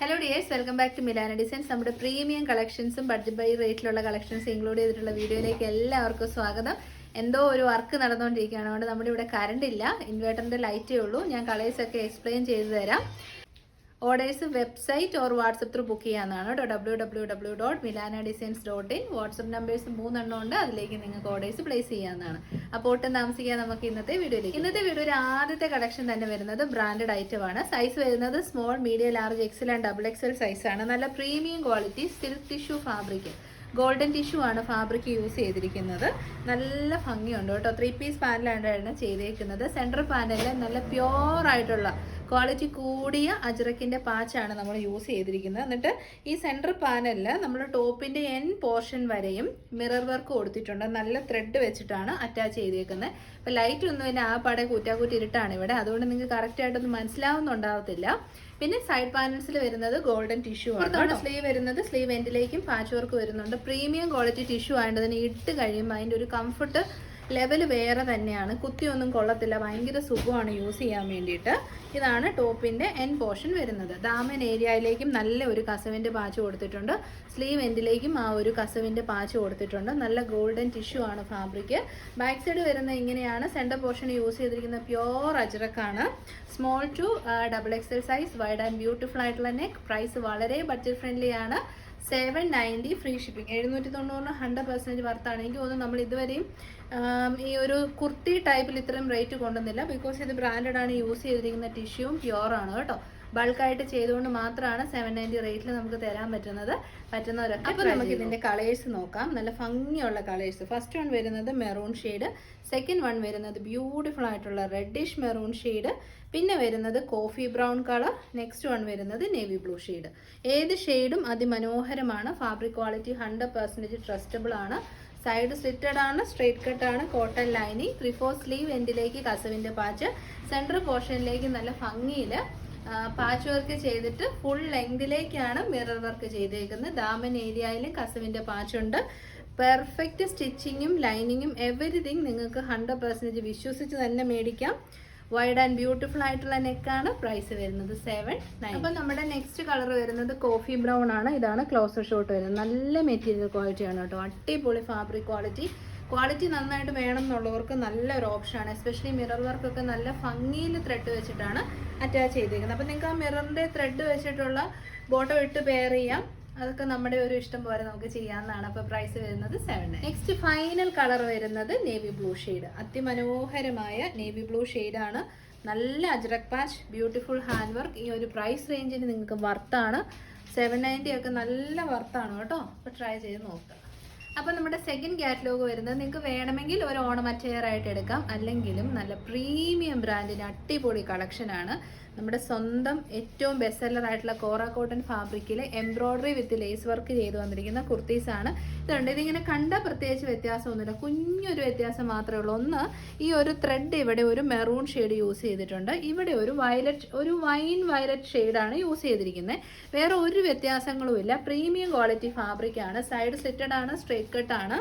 Hello dears welcome back to Milana designs നമ്മുടെ premium കളക്ഷൻസും budget by റേറ്റിലുള്ള collections include ചെയ്തിട്ടുള്ള വീഡിയോയിലേക്ക് എല്ലാവർക്കും സ്വാഗതം. എന്തോ ഒരു വർക്ക് നടന്നുകൊണ്ടിരിക്കുകയാണ്. അതുകൊണ്ട് നമ്മുടെ ഇവിടെ കറണ്ട് ഇല്ല ഇൻവേർട്ടറിന്റെ ലൈറ്റേ ഉള്ളൂ. ഞാൻ കളേഴ്സൊക്കെ എക്സ്പ്ലെയിൻ ചെയ്തു തരാം. Orders website or WhatsApp through book ചെയ്യാവുന്നതാണ് കേട്ടോ. W W W dot Milana designs dot in WhatsApp numbers മൂന്നെണ്ണം ഉണ്ട്. അതിലേക്ക് നിങ്ങൾക്ക് ഓർഡേഴ്സ് പ്ലേസ് ചെയ്യാവുന്നതാണ്. അപ്പോൾ ഒട്ടും താമസിക്കാൻ നമുക്ക് ഇന്നത്തെ വീഡിയോയിലേക്ക് ഇന്നത്തെ വീഡിയോ ഒരു ആദ്യത്തെ കളക്ഷൻ തന്നെ വരുന്നത് ബ്രാൻഡഡ് ഐറ്റം ആണ്. സൈസ് വരുന്നത് small medium large XL and double XL size ആണ്. നല്ല premium quality silk tissue fabric. Golden tissue ആണ് ഫാബ്രിക് യൂസ് ചെയ്തിരിക്കുന്നത്. നല്ല ഭംഗിയുണ്ട് കേട്ടോ. ത്രീ പീസ് പാനലാണ് ചെയ്തേക്കുന്നത് സെൻട്രൽ പാനലിൽ നല്ല പ്യോർ ആയിട്ടുള്ള ക്വാളിറ്റി കൂടിയ അജറക്കിന്റെ പാച്ചാണ് നമ്മൾ യൂസ് ചെയ്തിരിക്കുന്നത്. എന്നിട്ട് ഈ സെന്റർ പാനലിൽ നമ്മൾ ടോപ്പിന്റെ എൻ പോർഷൻ വരെയും മിറർ വർക്ക് കൊടുത്തിട്ടുണ്ട്. നല്ല ത്രെഡ് വെച്ചിട്ടാണ് അറ്റാച്ച് ചെയ്തേക്കുന്നത്. അപ്പോൾ ലൈറ്റ് ഒന്നും പിന്നെ ആ പാടെ കൂറ്റാക്കൂറ്റി ഇരുട്ടാണ് ഇവിടെ. അതുകൊണ്ട് നിങ്ങൾക്ക് കറക്റ്റായിട്ടൊന്നും മനസ്സിലാവുന്നുണ്ടാവത്തില്ല. പിന്നെ സൈഡ് പാനൽസിൽ വരുന്നത് ഗോൾഡൻ ടിഷ്യൂ ആണ്. സ്ലീവ് വരുന്നത് സ്ലീവ് എൻഡിലേക്കും പാച്ച് വർക്ക് വരുന്നുണ്ട്. പ്രീമിയം ക്വാളിറ്റി ടിഷ്യൂ ആയതിന് ഇട്ട് കഴിയുമ്പോൾ അതിന്റെ ഒരു കംഫർട്ട് ലെവൽ വേറെ തന്നെയാണ്. കുത്തിയൊന്നും കൊള്ളത്തില്ല. ഭയങ്കര സുഖമാണ് യൂസ് ചെയ്യാൻ വേണ്ടിയിട്ട്. ഇതാണ് ടോപ്പിന്റെ എൻ പോർഷൻ വരുന്നത്. ദാമൻ ഏരിയയിലേക്കും നല്ല ഒരു കസവിന്റെ പാച്ച് കൊടുത്തിട്ടുണ്ട്. സ്ലീവ് എൻഡിലേക്കും ആ ഒരു കസവിന്റെ പാച്ച് കൊടുത്തിട്ടുണ്ട്. നല്ല ഗോൾഡൻ ടിഷ്യൂ ആണ് ഫാബ്രിക് ബാക്ക് സൈഡ് വരുന്ന ഇങ്ങനെയാണ്. സെന്റർ പോർഷൻ യൂസ് ചെയ്തിരിക്കുന്ന pure അജ്രക്കാണ് small to double XL size wide and beautiful ആയിട്ടുള്ള നെക്ക് പ്രൈസ് വളരെ ബഡ്ജറ്റ് ഫ്രണ്ട്ലി ആണ്. സെവൻ നയന്റി ഫ്രീ ഷിപ്പിംഗ് എഴുന്നൂറ്റി തൊണ്ണൂറിന് ഹൺഡ്രഡ് പെർസെന്റേജ് വർത്താണ് എനിക്ക് തോന്നുന്നു നമ്മൾ ഇതുവരെയും ഈ ഒരു കുർത്തി ടൈപ്പിൽ ഇത്രയും റേറ്റ് കൊണ്ടുവന്നില്ല. ബിക്കോസ് ഇത് ബ്രാൻഡഡ് ആണ് യൂസ് ചെയ്തിരിക്കുന്ന ടിഷ്യൂവും പ്യുവർ ആണ് കേട്ടോ. ബൾക്കായിട്ട് ചെയ്തുകൊണ്ട് മാത്രമാണ് സെവൻ നയന്റി റേറ്റിൽ നമുക്ക് തരാൻ പറ്റുന്നത്. പറ്റുന്നവരൊക്കെ അപ്പോൾ നമുക്ക് ഇതിന്റെ കളേഴ്സ് നോക്കാം. നല്ല ഭംഗിയുള്ള കളേഴ്സ് ഫസ്റ്റ് വൺ വരുന്നത് മെറൂൺ ഷെയ്ഡ് സെക്കൻഡ് വൺ വരുന്നത് ബ്യൂട്ടിഫുൾ ആയിട്ടുള്ള റെഡിഷ് മെറൂൺ ഷെയ്ഡ് പിന്നെ വരുന്നത് coffee brown colour next one വരുന്നത് നേവി ബ്ലൂ ഷെയ്ഡ് ഏത് ഷെയ്ഡും അതിമനോഹരമാണ്. Fabric quality hundred percentage trustable ആണ്. സൈഡ് സ്ലിറ്റഡ് ആണ് സ്ട്രെയിറ്റ് കട്ട് ആണ് cotton lining three four sleeve എൻഡിലേക്ക് കസവിന്റെ പാച്ച് സെൻട്രൽ പോർഷനിലേക്ക് നല്ല ഭംഗിയിൽ പാച്ച് വർക്ക് ചെയ്തിട്ട് ഫുൾ ലെങ്തിലേക്കാണ് മിറർ വർക്ക് ചെയ്തേക്കുന്നത്. ദാമൻ ഏരിയയിലും കസവിന്റെ പാച്ചുണ്ട് പെർഫെക്റ്റ് സ്റ്റിച്ചിങ്ങും ലൈനിങ്ങും എവറിഥിങ് നിങ്ങൾക്ക് ഹൺഡ്രഡ് പെർസെന്റേജ് വിശ്വസിച്ച് തന്നെ മേടിക്കാം. വൈഡ് ആൻഡ് ബ്യൂട്ടിഫുൾ ആയിട്ടുള്ള നെക്കാണ് പ്രൈസ് വരുന്നത് സെവൻ നയൻ അപ്പം നമ്മുടെ നെക്സ്റ്റ് കളർ വരുന്നത് കോഫി ബ്രൗൺ ആണ്. ഇതാണ് ക്ലോസർ ഷോട്ട് വരുന്നത്. നല്ല മെറ്റീരിയൽ ക്വാളിറ്റി ആണ് കേട്ടോ. അടിപൊളി ഫാബ്രിക് ക്വാളിറ്റി ക്വാളിറ്റി നന്നായിട്ട് വേണം എന്നുള്ളവർക്ക് നല്ലൊരു ഓപ്ഷനാണ് എസ്പെഷ്യലി മിറർ വർക്ക് ഒക്കെ നല്ല ഭംഗിയിൽ ത്രെഡ് വെച്ചിട്ടാണ് അറ്റാച്ച് ചെയ്തിരിക്കുന്നത് അപ്പം നിങ്ങൾക്ക് ആ മിററിന്റെ ത്രെഡ് വെച്ചിട്ടുള്ള ബോട്ടം ഇട്ട് പെയർ ചെയ്യാം. അതൊക്കെ നമ്മുടെ ഒരു ഇഷ്ടം പോലെ നമുക്ക് ചെയ്യാവുന്നതാണ്. അപ്പോൾ പ്രൈസ് വരുന്നത് സെവൻ നെക്സ്റ്റ് ഫൈനൽ കളർ വരുന്നത് നേവി ബ്ലൂ ഷെയ്ഡ് അതിമനോഹരമായ നേവി ബ്ലൂ ആണ്. നല്ല ajrak patch beautiful hand work ഈ ഒരു പ്രൈസ് റേഞ്ചിന് നിങ്ങൾക്ക് വർത്താണ് സെവൻ നയന്റി ഒക്കെ നല്ല വർത്താണ് കേട്ടോ. അപ്പോൾ ട്രൈ ചെയ്ത് നോക്കുക അപ്പോൾ നമ്മുടെ സെക്കൻഡ് കാറ്റലോഗ് വരുന്നത് നിങ്ങൾക്ക് വേണമെങ്കിൽ ഒരു ഓണമറ്റയർ ആയിട്ട് എടുക്കാം. അല്ലെങ്കിലും നല്ല പ്രീമിയം ബ്രാൻഡിന് അടിപൊളി കളക്ഷനാണ് നമ്മുടെ സ്വന്തം ഏറ്റവും ബെസ്റ്റ് സെല്ലർ ആയിട്ടുള്ള കോറ കോട്ടൺ ഫാബ്രിക്കിൽ എംബ്രോയ്ഡറി വിത്ത് ലേസ് വർക്ക് ചെയ്തു വന്നിരിക്കുന്ന കുർത്തീസ് ആണ്. ഇതുണ്ട്. ഇതിങ്ങനെ കണ്ട പ്രത്യേകിച്ച് വ്യത്യാസമൊന്നുമില്ല. കുഞ്ഞൊരു വ്യത്യാസം മാത്രമേ ഉള്ളൂ. ഒന്ന് ഈ ഒരു ത്രെഡ് ഇവിടെ ഒരു മെറൂൺ ഷെയ്ഡ് യൂസ് ചെയ്തിട്ടുണ്ട്. ഇവിടെ ഒരു വയലറ്റ് ഒരു വൈൻ വയലറ്റ് ഷെയ്ഡാണ് യൂസ് ചെയ്തിരിക്കുന്നത്. വേറെ ഒരു വ്യത്യാസങ്ങളും ഇല്ല. പ്രീമിയം ക്വാളിറ്റി ഫാബ്രിക് ആണ്. സൈഡ് സ്ലിറ്റഡ് ആണ് സ്ട്രേറ്റ് ആണ്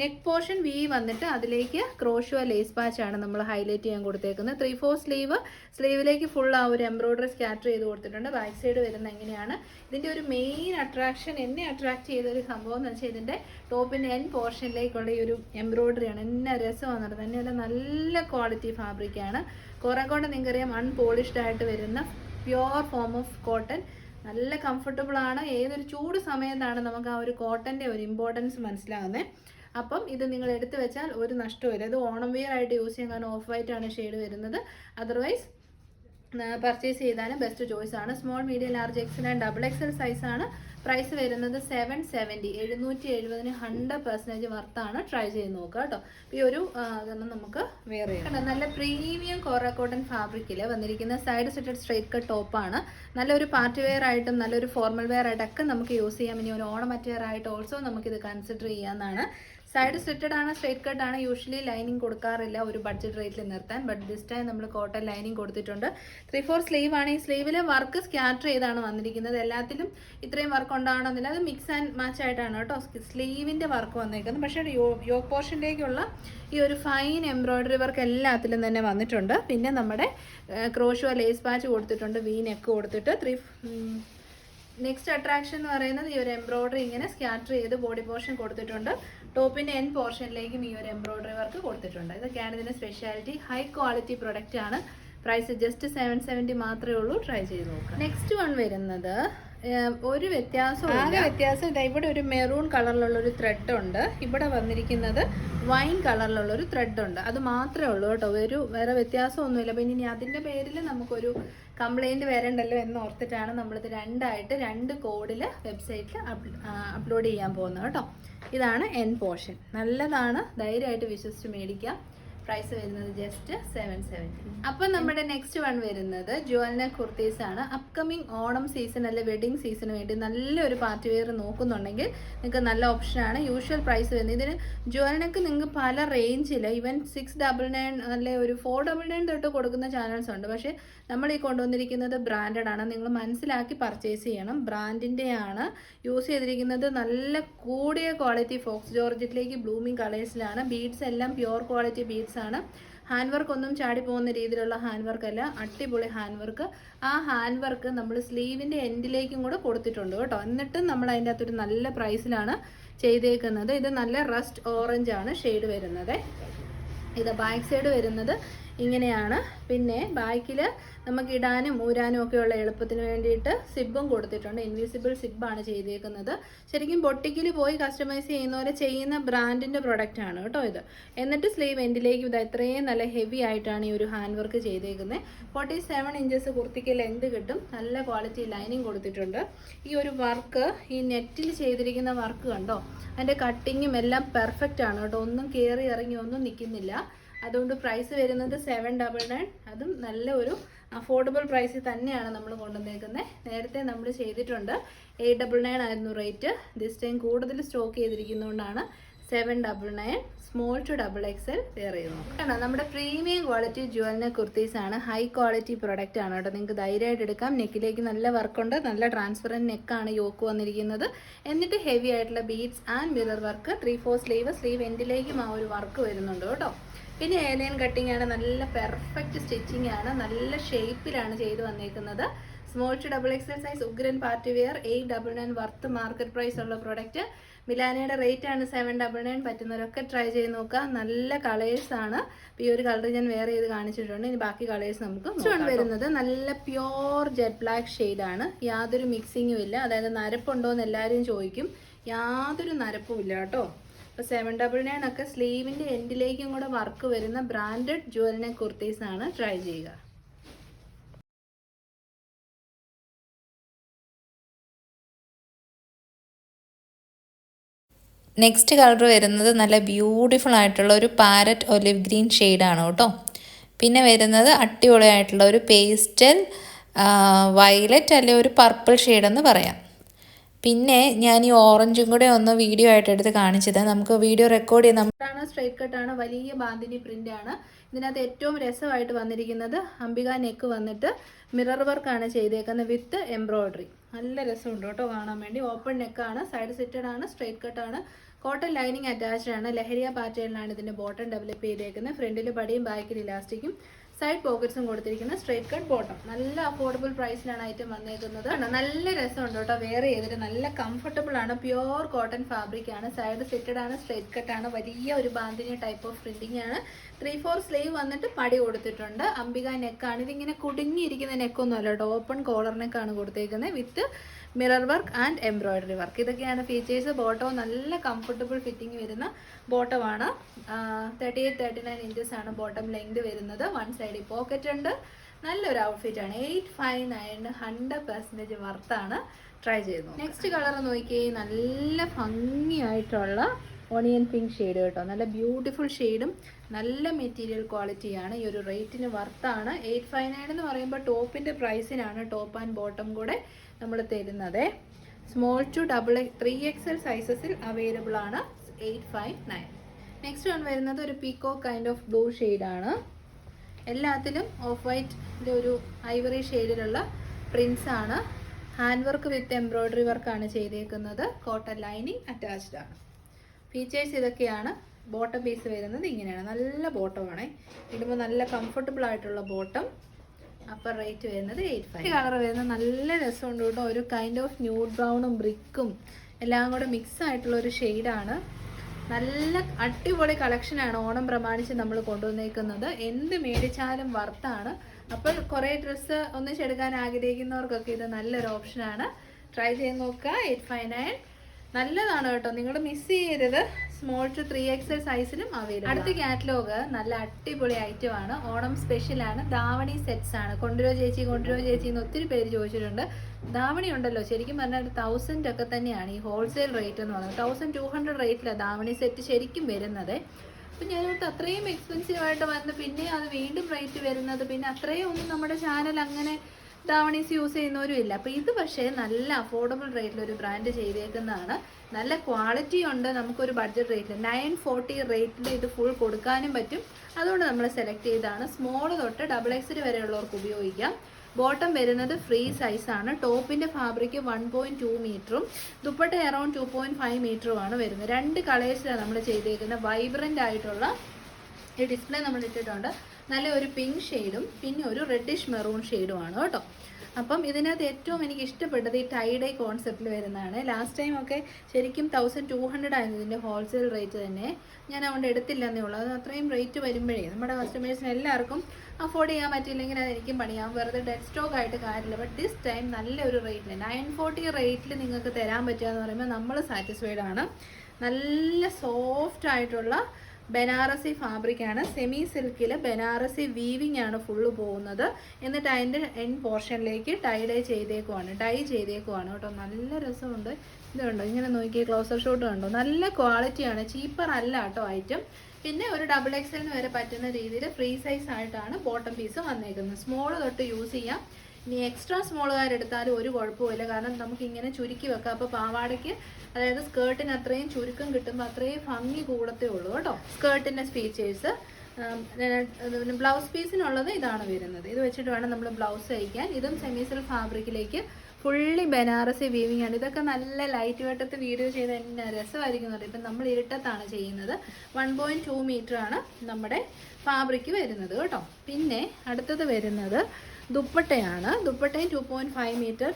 നെക്ക് പോർഷൻ വി വന്നിട്ട് അതിലേക്ക് ക്രോഷുവ ലേസ് പാച്ചാണ് നമ്മൾ ഹൈലൈറ്റ് ചെയ്യാൻ കൊടുത്തേക്കുന്നത്. ത്രീ ഫോർ സ്ലീവ് സ്ലീവിലേക്ക് ഫുൾ ആ ഒരു എംബ്രോയ്ഡറി സ്കാറ്റർ ചെയ്ത് കൊടുത്തിട്ടുണ്ട്. ബാക്ക് സൈഡ് വരുന്ന എങ്ങനെയാണ്? ഇതിന്റെ ഒരു മെയിൻ അട്രാക്ഷൻ എന്നെ അട്രാക്ട് ചെയ്ത ഒരു സംഭവം എന്ന് വെച്ചാൽ ഇതിന്റെ ടോപ്പിന്റെ എൻ പോർഷനിലേക്കുള്ള ഈ ഒരു എംബ്രോയ്ഡറിയാണ് എന്നെ രസമാണ് തന്നെയല്ല നല്ല ക്വാളിറ്റി ഫാബ്രിക്കാണ് കുറേ കൊണ്ട് നിങ്ങൾക്കറിയാം അൺപോളിഷ്ഡ് ആയിട്ട് വരുന്ന പ്യുവർ ഫോം ഓഫ് കോട്ടൺ നല്ല കംഫർട്ടബിൾ ആണ്. ഏതൊരു ചൂട് സമയത്താണ് നമുക്ക് ആ ഒരു കോട്ടന്റെ ഒരു ഇമ്പോർട്ടൻസ് മനസ്സിലാകുന്നത് അപ്പം ഇത് നിങ്ങൾ എടുത്തു വെച്ചാൽ ഒരു നഷ്ടമില്ല ഇത് ഓണം വെയർ ആയിട്ട് യൂസ് ചെയ്യാൻ കാരണം ഓഫ് വൈറ്റ് ആണ് ഷെയ്ഡ് വരുന്നത്. അതർവൈസ് പർച്ചേസ് ചെയ്താലും ബെസ്റ്റ് ചോയ്സ് ആണ്. Small medium large XL and double XL size ആണ്. പ്രൈസ് വരുന്നത് സെവൻ സെവന്റി എഴുന്നൂറ്റി എഴുപതിന് ഹൺഡ്രഡ് പെർസെന്റേജ് വർത്താണ് ട്രൈ ചെയ്ത് നോക്കുക കേട്ടോ. ഈ ഒരു ഇതൊന്നും നമുക്ക് വെയർ ചെയ്യാം കണ്ടോ, നല്ല പ്രീമിയം കോറ കോട്ടൺ ഫാബ്രിക്കിൽ വന്നിരിക്കുന്ന സൈഡ് സെറ്റഡ് സ്ട്രേറ്റ് കട്ട് ടോപ്പാണ് നല്ലൊരു പാർട്ടി വെയർ ആയിട്ടും നല്ലൊരു ഫോർമൽ വെയർ ആയിട്ടൊക്കെ നമുക്ക് യൂസ് ചെയ്യാം. ഇനി ഒരു ഓണം വെയർ ആയിട്ട് ഓൾസോ നമുക്കിത് കൺസിഡർ ചെയ്യാവുന്നതാണ്. സൈഡ് സ്ലിറ്റഡ് ആണ് സ്ട്രേറ്റ് കട്ട് ആണ്. യൂഷ്വലി ലൈനിങ് കൊടുക്കാറില്ല ഒരു ബഡ്ജറ്റ് റേറ്റിൽ നിർത്താൻ. ബട്ട് ദിസ് ടൈം നമ്മൾ കോട്ടൺ ലൈനിങ് കൊടുത്തിട്ടുണ്ട്. ത്രീ ഫോർ സ്ലീവ് ആണ്. ഈ സ്ലീവിൽ വർക്ക് സ്കാറ്റർ ചെയ്താണ് വന്നിരിക്കുന്നത്. എല്ലാത്തിലും ഇത്രയും വർക്ക് ഉണ്ടാവണമെന്നില്ല. അത് മിക്സ് ആൻഡ് മാച്ച് ആയിട്ടാണ് കേട്ടോ. സ്ലീവിന്റെ വർക്ക് വന്നിരിക്കുന്നത് പക്ഷേ യോഗ പോർഷനിലേക്കുള്ള ഈ ഒരു ഫൈൻ എംബ്രോയ്ഡറി വർക്ക് എല്ലാത്തിലും തന്നെ വന്നിട്ടുണ്ട്. പിന്നെ നമ്മുടെ ക്രോഷോ ലേസ് പാച്ച് കൊടുത്തിട്ടുണ്ട്. വി നെക്ക് കൊടുത്തിട്ട്. ത്രീ നെക്സ്റ്റ് അട്രാക്ഷൻ എന്ന് പറയുന്നത് ഈ ഒരു എംബ്രോയ്ഡറി ഇങ്ങനെ സ്കാറ്റർ ചെയ്ത് ബോഡി പോർഷൻ കൊടുത്തിട്ടുണ്ട്. ടോപ്പിന്റെ എൻ പോർഷനിലേക്കും ഈ ഒരു എംബ്രോയ്ഡറി വർക്ക് കൊടുത്തിട്ടുണ്ട്. ഇതൊക്കെയാണ് ഇതിന്റെ സ്പെഷ്യാലിറ്റി ഹൈ ക്വാളിറ്റി പ്രൊഡക്റ്റ് ആണ്. പ്രൈസ് ജസ്റ്റ് സെവൻ സെവന്റി മാത്രമേ ഉള്ളൂ. ട്രൈ ചെയ്ത് നോക്കാം. നെക്സ്റ്റ് വൺ വരുന്നത് ഒരു വ്യത്യാസം ആകെ വ്യത്യാസം ഇതാ ഇവിടെ ഒരു മെറൂൺ കളറിലുള്ള ഒരു ത്രെഡ് ഉണ്ട്. ഇവിടെ വന്നിരിക്കുന്നത് വൈൻ കളറിലുള്ള ഒരു ത്രെഡ് ഉണ്ട്. അത് മാത്രമേ ഉള്ളൂ കേട്ടോ. ഒരു വേറെ വ്യത്യാസമൊന്നുമില്ല. പിന്നെ ഇനി അതിന്റെ പേരിൽ നമുക്കൊരു കംപ്ലൈന്റ് വരണ്ടല്ലോ എന്ന് ഓർത്തിട്ടാണ് നമ്മളിത് രണ്ടായിട്ട് രണ്ട് കോഡിൽ വെബ്സൈറ്റിൽ അപ്ലോഡ് ചെയ്യാൻ പോകുന്നത് കേട്ടോ. ഇതാണ് എൻ പോർഷൻ നല്ലതാണ്. ധൈര്യമായിട്ട് വിശ്വസിച്ച് മേടിക്കാം പ്രൈസ് വരുന്നത് ജസ്റ്റ് സെവൻ സെവന്റി അപ്പം നമ്മുടെ നെക്സ്റ്റ് വൺ വരുന്നത് ജുവലിന കുർത്തീസ് ആണ്. അപ്കമിങ് ഓണം സീസൺ അല്ലെ വെഡിങ് സീസണിന് വേണ്ടി നല്ലൊരു പാർട്ടി വെയർ നോക്കുന്നുണ്ടെങ്കിൽ നിങ്ങൾക്ക് നല്ല ഓപ്ഷനാണ് യൂഷ്വൽ പ്രൈസ് വരുന്നത്. ഇതിന് ജുവലിനക്ക് നിങ്ങൾക്ക് പല റേഞ്ചിൽ ഈവൻ സിക്സ് ഡബിൾ നയൻ അല്ലെ ഒരു ഫോർ ഡബിൾ നയൻ തൊട്ട് കൊടുക്കുന്ന ചാനൽസ് ഉണ്ട്. പക്ഷേ നമ്മൾ ഈ കൊണ്ടുവന്നിരിക്കുന്നത് ബ്രാൻഡഡ് ആണ്. നിങ്ങൾ മനസ്സിലാക്കി പർച്ചേസ് ചെയ്യണം. ബ്രാൻഡിന്റെ ആണ്. യൂസ് ചെയ്തിരിക്കുന്നത് നല്ല കൂടിയ ക്വാളിറ്റി ഫോക്സ് ജോർജറ്റിലേക്ക് ബ്ലൂമിങ് കളേഴ്സിലാണ് ബീഡ്സ് എല്ലാം പ്യുവർ ക്വാളിറ്റി ബീഡ്സ് ആണ്. ഹാൻഡ് വർക്ക് ഒന്നും ചാടി പോകുന്ന രീതിയിലുള്ള ഹാൻഡ് വർക്ക് അല്ല. അടിപൊളി ഹാൻഡ് വർക്ക് ആ ഹാൻഡ് വർക്ക് നമ്മൾ സ്ലീവിന്റെ എൻഡിലേക്കും കൂടെ കൊടുത്തിട്ടുണ്ട് കേട്ടോ. എന്നിട്ടും നമ്മൾ അതിന്റെ അകത്തൊരു നല്ല പ്രൈസിലാണ് ചെയ്തേക്കുന്നത്. ഇത് നല്ല റസ്റ്റ് ഓറഞ്ച് ആണ് ഷെയ്ഡ് വരുന്നത്. ഇത് ബാക്ക് സൈഡ് വരുന്നത്. ഇങ്ങനെയാണ്. പിന്നെ ബാക്കിൽ നമുക്ക് ഇടാനും ഊരാനും ഒക്കെയുള്ള എളുപ്പത്തിന് വേണ്ടിയിട്ട് സിബും കൊടുത്തിട്ടുണ്ട്. ഇൻവിസിബിൾ സിബാണ് ചെയ്തേക്കുന്നത്. ശരിക്കും ബൊട്ടിക്കിൽ പോയി കസ്റ്റമൈസ് ചെയ്യുന്നവരെ ചെയ്യുന്ന ബ്രാൻഡിന്റെ പ്രൊഡക്റ്റ് ആണ് കേട്ടോ ഇത്. എന്നിട്ട് സ്ലീവ് എൻഡിലേക്ക് ഇത് ഇത്രയും നല്ല ഹെവി ആയിട്ടാണ് ഈ ഒരു ഹാൻഡ് വർക്ക് ചെയ്തേക്കുന്നത് ഫോർട്ടി സെവൻ ഇഞ്ചസ് കുർത്തിക്ക് ലെങ്ത് കിട്ടും. നല്ല ക്വാളിറ്റി ലൈനിങ് കൊടുത്തിട്ടുണ്ട്. ഈ ഒരു വർക്ക് ഈ നെറ്റിൽ ചെയ്തിരിക്കുന്ന വർക്ക് കണ്ടോ? അതിന്റെ കട്ടിങ്ങും എല്ലാം പെർഫെക്റ്റ് ആണ് കേട്ടോ. ഒന്നും കയറി ഇറങ്ങി ഒന്നും നിൽക്കുന്നില്ല അതുകൊണ്ട് പ്രൈസ് വരുന്നത് സെവൻ ഡബിൾ നയൻ അതും നല്ല ഒരു അഫോർഡബിൾ പ്രൈസിൽ തന്നെയാണ് നമ്മൾ കൊണ്ടുവന്നേക്കുന്നത് നേരത്തെ നമ്മൾ ചെയ്തിട്ടുണ്ട് എയ്റ്റ് ഡബിൾ നയൻ ആയിരുന്നു റേറ്റ് ദിസ് ടൈം കൂടുതൽ stock ചെയ്തിരിക്കുന്നതുകൊണ്ടാണ് seven double nine small to double XL wear ചെയ്ത് നമ്മുടെ പ്രീമിയം ക്വാളിറ്റി ജുവലിന് കുർത്തീസ് ആണ്. ഹൈ ക്വാളിറ്റി പ്രൊഡക്റ്റ് ആണ് കേട്ടോ. നിങ്ങൾക്ക് ധൈര്യമായിട്ട് എടുക്കാം. നെക്കിലേക്ക് നല്ല വർക്കുണ്ട് നല്ല ട്രാൻസ്പെറന്റ് നെക്കാണ് യോക്ക് വന്നിരിക്കുന്നത്. എന്നിട്ട് ഹെവി ആയിട്ടുള്ള beads and mirror work three four sleeve sleeve എൻഡിലേക്കും ആ ഒരു വർക്ക് വരുന്നുണ്ട് കേട്ടോ. പിന്നെ ഏലിയൻ കട്ടിംഗ് ആണ് നല്ല പെർഫെക്റ്റ് സ്റ്റിച്ചിങ് ആണ് നല്ല ഷേപ്പിലാണ് ചെയ്തു വന്നേക്കുന്നത്. Small to double XL size ഉഗ്രൻ party wear eight double nine worth market price ഉള്ള പ്രോഡക്റ്റ് മിലാനയുടെ റേറ്റ് ആണ് സെവൻ ഡബിൾ നയൻ പറ്റുന്നവരൊക്കെ ട്രൈ ചെയ്ത് നോക്കുക. നല്ല കളേഴ്സ് ആണ്. ഈ ഒരു കളർ ഞാൻ വേറെ ചെയ്ത് കാണിച്ചിട്ടുണ്ട്. ഇനി ബാക്കി കളേഴ്സ് നമുക്ക്. വരുന്നത്. നല്ല പ്യോർ ജെറ്റ് ബ്ലാക്ക് ആണ്. യാതൊരു മിക്സിങ്ങും ഇല്ല. അതായത് നരപ്പുണ്ടോ എന്ന് എല്ലാവരും ചോദിക്കും. യാതൊരു നരപ്പും ഇല്ല കേട്ടോ. അപ്പോൾ സെവൻ ഡബിൾ നയൻ ഒക്കെ സ്ലീവിന്റെ എൻഡിലേക്കും കൂടെ വർക്ക് വരുന്ന ബ്രാൻഡഡ് ജുവലിനെ കുർത്തീസ് ആണ് ട്രൈ ചെയ്യുക. നെക്സ്റ്റ് കളർ വരുന്നത് നല്ല ബ്യൂട്ടിഫുൾ ആയിട്ടുള്ള ഒരു പാരറ്റ് ഒലിവ് ഗ്രീൻ ഷെയ്ഡാണ് കേട്ടോ. പിന്നെ വരുന്നത് അടിപൊളിയായിട്ടുള്ള ഒരു പേസ്റ്റൽ വയലറ്റ് അല്ലെ ഒരു പർപ്പിൾ ഷെയ്ഡെന്ന് പറയാം. പിന്നെ ഞാൻ ഈ ഓറഞ്ചും കൂടെ ഒന്ന് വീഡിയോ ആയിട്ട് എടുത്ത് കാണിച്ചത്. നമുക്ക് വീഡിയോ റെക്കോർഡ് ചെയ്ത് നമുക്കാണ് സ്ട്രൈറ്റ് കട്ടാണ് വലിയ ബാന്തിനി പ്രിന്റ് ആണ്. ഇതിനകത്ത് ഏറ്റവും രസമായിട്ട് വന്നിരിക്കുന്നത് അംബിക നെക്ക് വന്നിട്ട് മിറർ വർക്കാണ് ചെയ്തേക്കുന്നത് വിത്ത് എംബ്രോയിഡറി നല്ല രസമുണ്ട് കേട്ടോ കാണാൻ വേണ്ടി. ഓപ്പൺ നെക്കാണ് സൈഡ് സെറ്റഡ് ആണ്. സ്ട്രൈറ്റ് കട്ടാണ് കോട്ടൺ ലൈനിങ് അറ്റാച്ച്ഡ് ആണ്. ലഹരിയ പാറ്റേണിലാണ് ഇതിന്റെ ബോട്ടം ഡെവലപ്പ് ചെയ്തേക്കുന്നത്. ഫ്രണ്ടിൽ പടിയും ബാക്കിൽ ഇലാസ്റ്റിക്കും സൈഡ് പോക്കറ്റ്സും കൊടുത്തിരിക്കുന്ന സ്ട്രേറ്റ് കട്ട് ബോട്ടം. നല്ല അഫോർഡബിൾ പ്രൈസിലാണ് ഐറ്റം വന്നേക്കുന്നത്. നല്ല രസമുണ്ട് കേട്ടോ. വേറെ ചെയ്തിട്ട് നല്ല കംഫർട്ടബിൾ ആണ്. പ്യുവർ കോട്ടൺ ഫാബ്രിക് ആണ്. സൈഡ് സെറ്റഡ് ആണ് സ്ട്രേറ്റ് കട്ട് ആണ്. വലിയ ഒരു ബാന്തിനി ടൈപ്പ് ഓഫ് പ്രിന്റിംഗ് ആണ്. ത്രീ ഫോർ സ്ലീവ് വന്നിട്ട് പടി കൊടുത്തിട്ടുണ്ട്. അംബിക നെക്കാണ് ഇതിങ്ങനെ കുടുങ്ങിയിരിക്കുന്ന നെക്കൊന്നും അല്ല കേട്ടോ. ഓപ്പൺ കോളർ നെക്കാണ് കൊടുത്തേക്കുന്നത്. With mirror work and embroidery work ഇതൊക്കെയാണ് ഫീച്ചേഴ്സ് ബോട്ടോ നല്ല കംഫർട്ടബിൾ ഫിറ്റിംഗ് വരുന്ന ബോട്ടമാണ് thirty eight thirty nine inches ആണ് ബോട്ടം ലെങ്ത് വരുന്നത്. വൺ സൈഡിൽ പോക്കറ്റ് ഉണ്ട്. നല്ലൊരു ഔട്ട്ഫിറ്റ് ആണ്. Eight five nine hundred percentage വർത്താണ് try ചെയ്തു നെക്സ്റ്റ് കളർ നോക്കിയേ. നല്ല ഭംഗിയായിട്ടുള്ള ഓണിയൻ പിങ്ക് ഷെയ്ഡ് കേട്ടോ. നല്ല ബ്യൂട്ടിഫുൾ ഷെയ്ഡും നല്ല മെറ്റീരിയൽ ക്വാളിറ്റിയാണ് ഈ ഒരു റേറ്റിന് വർത്താണ് എയ്റ്റ് ഫൈവ് നയൻ എന്ന് പറയുമ്പോൾ ടോപ്പിന്റെ പ്രൈസിനാണ് ടോപ്പ് ആൻഡ് ബോട്ടം കൂടെ നമ്മൾ തരുന്നത്. Small to double three L സൈസസിൽ available ആണ് eight five nine next one വരുന്നത് ഒരു പീക്കോ കൈൻഡ് ഓഫ് ബ്ലൂ ഷെയ്ഡാണ് എല്ലാത്തിലും ഓഫ് വൈറ്റിന്റെ ഒരു ഐവറി ഷെയ്ഡിലുള്ള പ്രിൻസ് ആണ്. ഹാൻഡ് വർക്ക് വിത്ത് എംബ്രോയ്ഡറി വർക്കാണ് ചെയ്തേക്കുന്നത്. കോട്ടൺ ലൈനിങ് അറ്റാച്ച്ഡ് ആണ്. ഫീച്ചേഴ്സ് ഇതൊക്കെയാണ്. ബോട്ടം പീസ് വരുന്നത് ഇങ്ങനെയാണ്. നല്ല ബോട്ടമാണ് ഇടുമ്പോൾ നല്ല കംഫർട്ടബിൾ ആയിട്ടുള്ള ബോട്ടം അപ്പർ റേറ്റ് വരുന്നത് എയ്റ്റ് ഫൈവ് കളർ വരുന്നത് നല്ല രസമുണ്ട് കേട്ടോ. ഒരു കൈൻഡ് ഓഫ് ന്യൂഡ് ബ്രൗണും ബ്രിക്കും എല്ലാം കൂടെ മിക്സ് ആയിട്ടുള്ള ഒരു ഷെയ്ഡാണ് നല്ല അടിപൊളി കളക്ഷനാണ് ഓണം പ്രമാണിച്ച് നമ്മൾ കൊണ്ടുവന്നേക്കുന്നത്. എന്ത് മേടിച്ചാലും വർത്താണ് അപ്പോൾ കുറേ ഡ്രസ്സ് ഒന്നിച്ചെടുക്കാൻ ആഗ്രഹിക്കുന്നവർക്കൊക്കെ ഇത് നല്ലൊരു ഓപ്ഷനാണ് ട്രൈ ചെയ്ത് നോക്കുക. എയ്റ്റ് ഫൈവ് നയൻ നല്ലതാണ് കേട്ടോ. നിങ്ങൾ മിസ് ചെയ്യരുത്. സ്മോൾ ടു ത്രീ എക്സൽ സൈസിലും അവൈലബിൾ അടുത്ത കാറ്റലോഗ് നല്ല അടിപൊളി ഐറ്റം ആണ്. ഓണം സ്പെഷ്യൽ ആണ്. ദാവണി സെറ്റ്സ് ആണ്. കൊണ്ടുവരോ ചേച്ചി? കൊണ്ടുവരോ ചേച്ചി എന്ന് ഒത്തിരി പേര് ചോദിച്ചിട്ടുണ്ട്. ദാവണി ഉണ്ടല്ലോ. ശരിക്കും പറഞ്ഞാൽ ഒരു തൗസൻഡ് ഒക്കെ തന്നെയാണ് ഈ ഹോൾസെയിൽ റേറ്റ് എന്ന് പറയുന്നത്. തൗസൻഡ് ടു ഹൺഡ്രഡ് റേറ്റിലാണ് ദാവണി സെറ്റ് ശരിക്കും വരുന്നത്. അപ്പം ഞാനോട്ട് അത്രയും എക്സ്പെൻസീവ് ആയിട്ട് വന്ന് പിന്നെ അത് വീണ്ടും റേറ്റ് വരുന്നത്. പിന്നെ അത്രയും ഒന്നും നമ്മുടെ ചാനൽ അങ്ങനെ ദാവണീസ് യൂസ് ചെയ്യുന്നവരും ഇല്ല അപ്പോൾ ഇത് പക്ഷേ നല്ല അഫോർഡബിൾ റേറ്റിൽ ഒരു ബ്രാൻഡ് ചെയ്തേക്കുന്നതാണ്. നല്ല ക്വാളിറ്റി ഉണ്ട് നമുക്കൊരു ബഡ്ജറ്റ് റേറ്റിൽ നയൻ ഫോർട്ടി റേറ്റിൽ ഇത് ഫുൾ കൊടുക്കാനും പറ്റും. അതുകൊണ്ട് നമ്മൾ സെലക്ട് ചെയ്താണ് സ്മോൾ തൊട്ട് ഡബിൾ എക്സിൽ വരെയുള്ളവർക്ക് ഉപയോഗിക്കാം. ബോട്ടം വരുന്നത് ഫ്രീ സൈസാണ് ടോപ്പിന്റെ ഫാബ്രിക് വൺ പോയിന്റ് ടു മീറ്ററും dupatta around two point five മീറ്ററുമാണ് വരുന്നത്. രണ്ട് കളേഴ്സിലാണ് നമ്മൾ ചെയ്തേക്കുന്നത്. വൈബ്രന്റ് ആയിട്ടുള്ള ഈ ഡിസ്പ്ലേ നമ്മൾ ഇട്ടിട്ടുണ്ട്. നല്ല ഒരു പിങ്ക് ഷെയ്ഡും പിന്നെ ഒരു റെഡിഷ് മെറൂൺ ഷെയ്ഡുമാണ് കേട്ടോ. അപ്പം ഇതിനകത്ത് ഏറ്റവും എനിക്ക് ഇഷ്ടപ്പെട്ടത് ഈ ടൈഡൈ കോൺസെപ്റ്റിൽ വരുന്നതാണ്. ലാസ്റ്റ് ടൈം ഒക്കെ ശരിക്കും തൗസൻഡ് ടു ഹൺഡ്രഡ് ആയിരുന്നു ഇതിന്റെ ഹോൾസെയിൽ റേറ്റ് തന്നെ. ഞാൻ അതുകൊണ്ട് എടുത്തില്ലെന്നേ ഉള്ളൂ. അത് അത്രയും റേറ്റ് വരുമ്പോഴേ നമ്മുടെ കസ്റ്റമേഴ്സിന് എല്ലാവർക്കും അഫോർഡ് ചെയ്യാൻ പറ്റിയില്ലെങ്കിൽ അതെനിക്കും പണിയാം വെറുതെ ഡെഡ് സ്റ്റോക്ക് ആയിട്ട് കാര്യമില്ല. ബട്ട് ദിസ് ടൈം നല്ലൊരു റേറ്റിൽ നയൻ ഫോർട്ടി റേറ്റിൽ നിങ്ങൾക്ക് തരാൻ പറ്റുക എന്ന് പറയുമ്പോൾ നമ്മൾ സാറ്റിസ്ഫൈഡ് ആണ്. നല്ല സോഫ്റ്റ് ആയിട്ടുള്ള ബനാറസി ഫാബ്രിക് ആണ് സെമി സിൽക്കിൽ ബനാറസി വീവിംഗ് ആണ് ഫുള്ള് പോകുന്നത്. എന്നിട്ട് അതിന്റെ എൻ പോർഷനിലേക്ക് ടൈ ഡൈ ചെയ്തേക്കുവാണ്. ടൈ ചെയ്തേക്കുവാണ് കേട്ടോ. നല്ല രസമുണ്ട്. ഇതുണ്ടോ ഇങ്ങനെ നോക്കിയേ ക്ലോസർ ഷോട്ട് കണ്ടോ? നല്ല ക്വാളിറ്റിയാണ് ചീപ്പർ അല്ല കേട്ടോ ഐറ്റം പിന്നെ ഒരു ഡബിൾ എക്സലിന് വരെ പറ്റുന്ന രീതിയിൽ ഫ്രീ സൈസ് ആയിട്ടാണ് ബോട്ടം പീസ് വന്നേക്കുന്നത്. സ്മോൾ തൊട്ട് യൂസ് ചെയ്യാം. ഇനി എക്സ്ട്രാ സ്മോളുകാരെടുത്താലും ഒരു കുഴപ്പമില്ല കാരണം നമുക്ക് ഇങ്ങനെ ചുരുക്കി വെക്കാം. അപ്പോൾ പാവാടയ്ക്ക് അതായത് സ്കേർട്ടിന് അത്രയും ചുരുക്കം കിട്ടുമ്പോൾ അത്രയും ഭംഗി കൂടത്തേ ഉള്ളൂ കേട്ടോ. സ്കേർട്ടിന്റെ ഫീച്ചേഴ്സ് ബ്ലൗസ് പീസിനുള്ളത് ഇതാണ് വരുന്നത്. ഇത് വെച്ചിട്ട് വേണം നമ്മൾ ബ്ലൗസ് തയ്ക്കാൻ. ഇതും സെമീസൽ ഫാബ്രിക്കിലേക്ക് ഫുള്ളി ബനാറസി വീവിങ് ആണ്. ഇതൊക്കെ നല്ല ലൈറ്റ് വെട്ടത്ത് വീഡിയോ ചെയ്ത് തന്നെ രസമായിരിക്കും ഇപ്പം നമ്മൾ ഇരുട്ടത്താണ് ചെയ്യുന്നത്. വൺ പോയിന്റ് ടു മീറ്റർ ആണ് നമ്മുടെ ഫാബ്രിക്ക് വരുന്നത് കേട്ടോ. പിന്നെ അടുത്തത് വരുന്നത് ദുപ്പട്ടയാണ്. ദുപ്പട്ടയും ടു പോയിന്റ് ഫൈവ് മീറ്റർ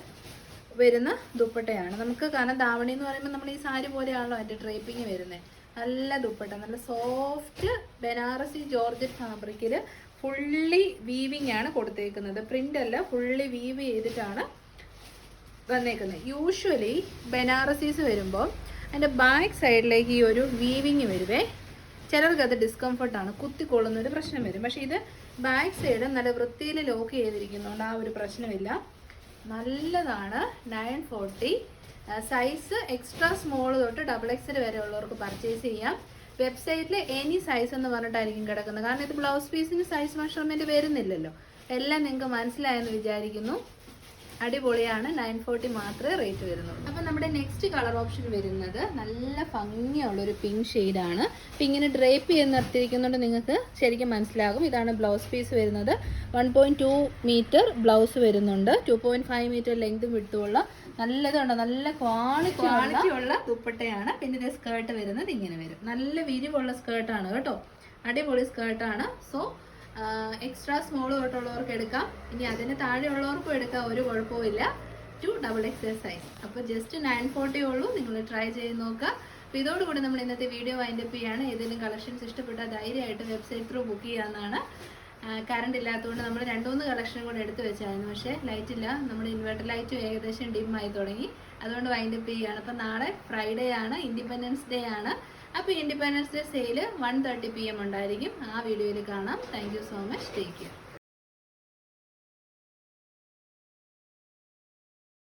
വരുന്ന ദുപ്പട്ടയാണ്. നമുക്ക് കാരണം ദാവണി എന്ന് പറയുമ്പോൾ നമ്മൾ ഈ സാരി പോലെയാണല്ലോ അതിന്റെ ഡ്രേപ്പിങ് വരുന്നത് നല്ല ദുപ്പട്ട നല്ല സോഫ്റ്റ് ബനാറസി ജോർജറ്റ് ഫാബ്രിക്കിൽ ഫുള്ളി വീവിങ് ആണ് കൊടുത്തേക്കുന്നത്. പ്രിന്റ് അല്ല ഫുള്ളി വീവ് ചെയ്തിട്ടാണ് വന്നേക്കുന്നത്. യൂഷ്വലി ബനാറസീസ് വരുമ്പോൾ അതിന്റെ ബാക്ക് സൈഡിലേക്ക് ഈ ഒരു വീവിങ് വരുവേ. ചിലർക്ക് അത് ഡിസ്കംഫർട്ടാണ് കുത്തിക്കൊള്ളുന്ന ഒരു പ്രശ്നം വരും. പക്ഷേ ഇത് ബാക്ക് സൈഡ് നല്ല വൃത്തിയിൽ ലോക്ക് ചെയ്തിരിക്കുന്നുണ്ട് ആ ഒരു പ്രശ്നമില്ല. നല്ലതാണ്. Nine forty. Size extra small തൊട്ട് ഡബിൾ എക്സൽ വരെ ഉള്ളവർക്ക് പർച്ചേസ് ചെയ്യാം. വെബ്സൈറ്റിൽ എനി സൈസ് എന്ന് പറഞ്ഞിട്ടായിരിക്കും കിടക്കുന്നത്. കാരണം ഇത് ബ്ലൗസ് പീസിന് സൈസ് മെഷർമെന്റ് വരുന്നില്ലല്ലോ. എല്ലാം നിങ്ങൾക്ക് മനസ്സിലായെന്ന് വിചാരിക്കുന്നു. അടിപൊളിയാണ്. നയൻ ഫോർട്ടി മാത്രമേ റേറ്റ് വരുന്നുള്ളൂ. അപ്പോൾ നമ്മുടെ നെക്സ്റ്റ് കളർ ഓപ്ഷൻ വരുന്നത് നല്ല ഭംഗിയുള്ള ഒരു പിങ്ക് ഷെയ്ഡാണ്. ആണ് ഇങ്ങനെ ഡ്രേപ്പ് ചെയ്ത് നിർത്തിയിരിക്കുന്നുണ്ട് നിങ്ങൾക്ക് ശരിക്കും മനസ്സിലാകും. ഇതാണ് ബ്ലൗസ് പീസ് വരുന്നത്. One point two metre blouse വരുന്നുണ്ട്. ടു പോയിന്റ് ഫൈവ് മീറ്റർ ലെങ്തും വിട്ടുള്ള നല്ലതുണ്ട് നല്ല ക്വാളിറ്റി ക്വാളിറ്റി ഉള്ള ദുപ്പട്ടയാണ്. പിന്നെ ഇത് സ്കേർട്ട് വരുന്നത് ഇങ്ങനെ വരും. നല്ല വിരിവുള്ള സ്കേർട്ടാണ് കേട്ടോ. അടിപൊളി സ്കേർട്ടാണ്. സോ എക്സ്ട്രാ സ്മോൾ തൊട്ടുള്ളവർക്ക് എടുക്കാം. ഇനി അതിന് താഴെയുള്ളവർക്കും എടുക്കാം ഒരു കുഴപ്പമില്ല ടു ഡബിൾ എക്സ് സൈസ് അപ്പോൾ ജസ്റ്റ് നയൻ ഫോർട്ടി ഉള്ളൂ നിങ്ങൾ ട്രൈ ചെയ്ത് നോക്കുക. അപ്പോൾ ഇതോടുകൂടി നമ്മൾ ഇന്നത്തെ വീഡിയോ വൈൻഡപ്പ് ചെയ്യാണ്. ഏതെങ്കിലും കളക്ഷൻസ് ഇഷ്ടപ്പെട്ടാൽ ധൈര്യമായിട്ട് വെബ്സൈറ്റ് ത്രൂ ബുക്ക് ചെയ്യാവുന്നതാണ്. കറണ്ട് ഇല്ലാത്തതുകൊണ്ട് നമ്മൾ രണ്ട് മൂന്ന് കളക്ഷനും കൂടെ എടുത്തു വെച്ചായിരുന്നു. പക്ഷേ ലൈറ്റ് ഇല്ല. നമ്മുടെ ഇൻവെർട്ടർ ലൈറ്റും ഏകദേശം ഡിം ആയി തുടങ്ങി. അതുകൊണ്ട് വൈൻഡപ്പ് ചെയ്യുകയാണ് അപ്പോൾ നാളെ ഫ്രൈഡേ ആണ് ഇൻഡിപെൻഡൻസ് ഡേ ആണ്. അപ്പോൾ independence day sale one thirty P M ഉണ്ടായിരിക്കും. ആ വീഡിയോയിൽ കാണാം. Thank so much take care